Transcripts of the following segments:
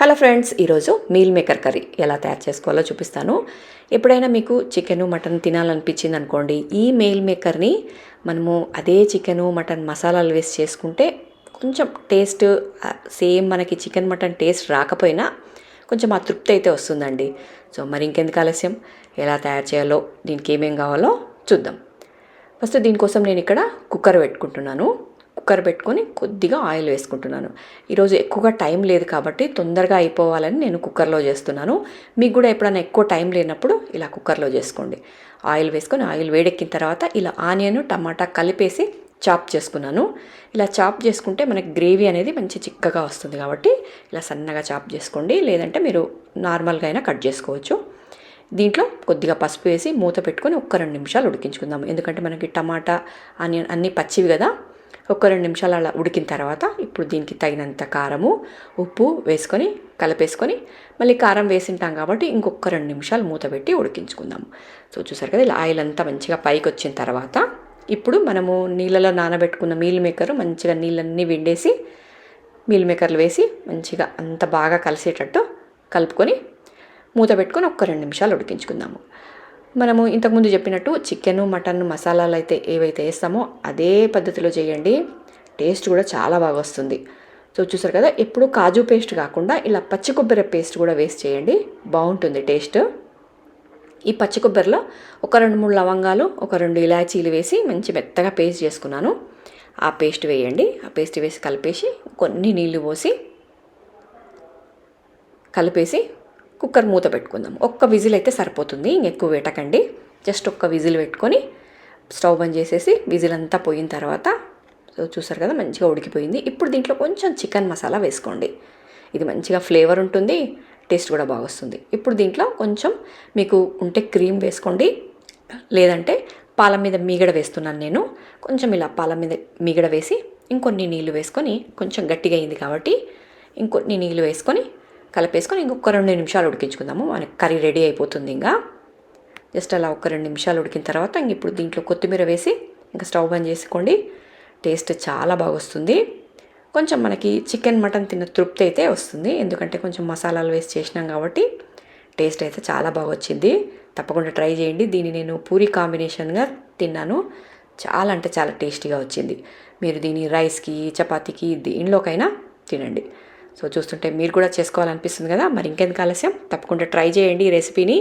Hello friends ఈరోజు meal maker curry ఎలా తయారు చేసుకోవాలో చూపిస్తాను. ఎప్పుడైనా మీకు చికెను మటన్ తినాలనిపించింది అనుకోండి ఈ మీల్ మేకర్ని మనము అదే చికెను మటన్ మసాలాలు వేసి చేసుకుంటే కొంచెం టేస్ట్ సేమ్ మనకి చికెన్ మటన్ టేస్ట్ రాకపోయినా కొంచెం ఆ తృప్తి అయితే వస్తుందండి. సో మరి ఇంకెందుకు ఆలస్యం? ఎలా తయారు చేయాలో దీనికి ఏమేం కావాలో చూద్దాం. ఫస్ట్ దీనికోసం నేను ఇక్కడ కుక్కర్ పెట్టుకుంటున్నాను. కుక్కర్ పెట్టుకొని కొద్దిగా ఆయిల్ వేసుకుంటున్నాను. ఈరోజు ఎక్కువగా టైం లేదు కాబట్టి తొందరగా అయిపోవాలని నేను కుక్కర్లో చేస్తున్నాను. మీకు కూడా ఎప్పుడైనా ఎక్కువ టైం లేనప్పుడు ఇలా కుక్కర్లో చేసుకోండి. ఆయిల్ వేసుకొని ఆయిల్ వేడెక్కిన తర్వాత ఇలా ఆనియన్ టమాటా కలిపేసి చాప్ చేసుకున్నాను. ఇలా చాప్ చేసుకుంటే మనకి గ్రేవీ అనేది మంచి చిక్కగా వస్తుంది కాబట్టి ఇలా సన్నగా చాప్ చేసుకోండి. లేదంటే మీరు నార్మల్గా అయినా కట్ చేసుకోవచ్చు. దీంట్లో కొద్దిగా పసుపు వేసి మూత పెట్టుకొని ఒక్క రెండు నిమిషాలు ఉడికించుకుందాం. ఎందుకంటే మనకి టమాటా ఆనియన్ అన్నీ పచ్చివి కదా. ఒక రెండు నిమిషాలు అలా ఉడికిన తర్వాత ఇప్పుడు దీనికి తగినంత కారము ఉప్పు వేసుకొని కలిపేసుకొని మళ్ళీ కారం వేసింటాం కాబట్టి ఇంకొక రెండు నిమిషాలు మూత పెట్టి ఉడికించుకుందాము. సో చూసారు కదా ఇలా ఆయిల్ అంతా మంచిగా పైకి వచ్చిన తర్వాత ఇప్పుడు మనము నీళ్ళలో నానబెట్టుకున్న మీల్ మేకర్ మంచిగా నీళ్ళన్నీ విండేసి మీల్ మేకర్లు వేసి మంచిగా అంత బాగా కలిసేటట్టు కలుపుకొని మూత పెట్టుకొని ఒక్క రెండు నిమిషాలు ఉడికించుకుందాము. మనము ఇంతకుముందు చెప్పినట్టు చికెను మటన్ మసాలాలు అయితే ఏవైతే వేస్తామో అదే పద్ధతిలో చేయండి. టేస్ట్ కూడా చాలా బాగా వస్తుంది. సో చూసారు కదా ఎప్పుడు కాజు పేస్ట్ కాకుండా ఇలా పచ్చి కొబ్బరి పేస్ట్ కూడా వేస్ట్ చేయండి. బాగుంటుంది టేస్ట్. ఈ పచ్చి కొబ్బరిలో ఒక రెండు మూడు లవంగాలు ఒక రెండు ఇలాచీలు వేసి మంచి మెత్తగా పేస్ట్ చేసుకున్నాను. ఆ పేస్ట్ వేయండి. ఆ పేస్ట్ వేసి కలిపేసి కొన్ని నీళ్ళు పోసి కలిపేసి కుక్కర్ మూత పెట్టుకుందాం. ఒక్క విజిల్ అయితే సరిపోతుంది. ఇంకెక్కువ పెట్టకండి జస్ట్ ఒక్క విజిల్ పెట్టుకొని స్టవ్ బంద్ చేసేసి విజిల్ అంతా పోయిన తర్వాత సో చూసారు కదా మంచిగా ఉడికిపోయింది. ఇప్పుడు దీంట్లో కొంచెం చికెన్ మసాలా వేసుకోండి. ఇది మంచిగా ఫ్లేవర్ ఉంటుంది టేస్ట్ కూడా బాగా వస్తుంది. ఇప్పుడు దీంట్లో కొంచెం మీకు ఉంటే క్రీమ్ వేసుకోండి. లేదంటే పాల మీద మీగడ వేస్తున్నాను నేను. కొంచెం ఇలా పాల మీద మీగడ వేసి ఇంకొన్ని నీళ్ళు వేసుకొని కొంచెం గట్టిగా అయింది కాబట్టి ఇంకొన్ని నీళ్ళు వేసుకొని కలిపేసుకొని ఇంకొక రెండు నిమిషాలు ఉడికించుకుందాము. మనకి కర్రీ రెడీ అయిపోతుంది ఇంకా. జస్ట్ అలా ఒక రెండు నిమిషాలు ఉడికిన తర్వాత ఇంక ఇప్పుడు దీంట్లో కొత్తిమీర వేసి ఇంకా స్టవ్ బంద్ చేసుకోండి. టేస్ట్ చాలా బాగా వస్తుంది. కొంచెం మనకి చికెన్ మటన్ తిన్న తృప్తి అయితే వస్తుంది. ఎందుకంటే కొంచెం మసాలాలు వేసి చేసినాం కాబట్టి టేస్ట్ అయితే చాలా బాగా వచ్చింది. తప్పకుండా ట్రై చేయండి. దీన్ని నేను పూరి కాంబినేషన్గా తిన్నాను. చాలా అంటే చాలా టేస్టీగా వచ్చింది. మీరు దీన్ని రైస్కి చపాతీకి దీనిలోకైనా తినండి. సో చూస్తుంటే మీరు కూడా చేసుకోవాలనిపిస్తుంది కదా. మరి ఇంకెందుకు ఆలస్యం? తప్పకుండా ట్రై చేయండి ఈ రెసిపీని.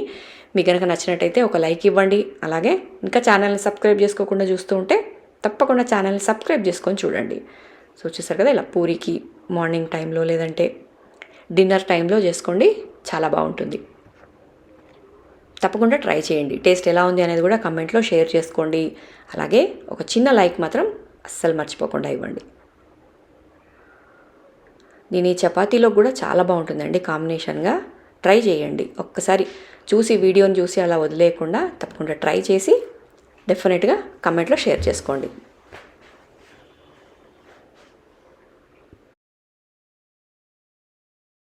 మీకు కనుక నచ్చినట్టయితే ఒక లైక్ ఇవ్వండి. అలాగే ఇంకా ఛానల్ని సబ్స్క్రైబ్ చేసుకోకుండా చూస్తూ ఉంటే తప్పకుండా ఛానల్ని సబ్స్క్రైబ్ చేసుకొని చూడండి. సో చూసారు కదా ఇలా పూరికి మార్నింగ్ టైంలో లేదంటే డిన్నర్ టైంలో చేసుకోండి. చాలా బాగుంటుంది. తప్పకుండా ట్రై చేయండి. టేస్ట్ ఎలా ఉంది అనేది కూడా కమెంట్లో షేర్ చేసుకోండి. అలాగే ఒక చిన్న లైక్ మాత్రం అస్సలు మర్చిపోకుండా ఇవ్వండి. దీని చపాతీలో కూడా చాలా బాగుంటుందండి కాంబినేషన్గా. ట్రై చేయండి. ఒక్కసారి చూసి వీడియోని చూసి అలా వదిలేయకుండా తప్పకుండా ట్రై చేసి డెఫినెట్గా కమెంట్లో షేర్ చేసుకోండి.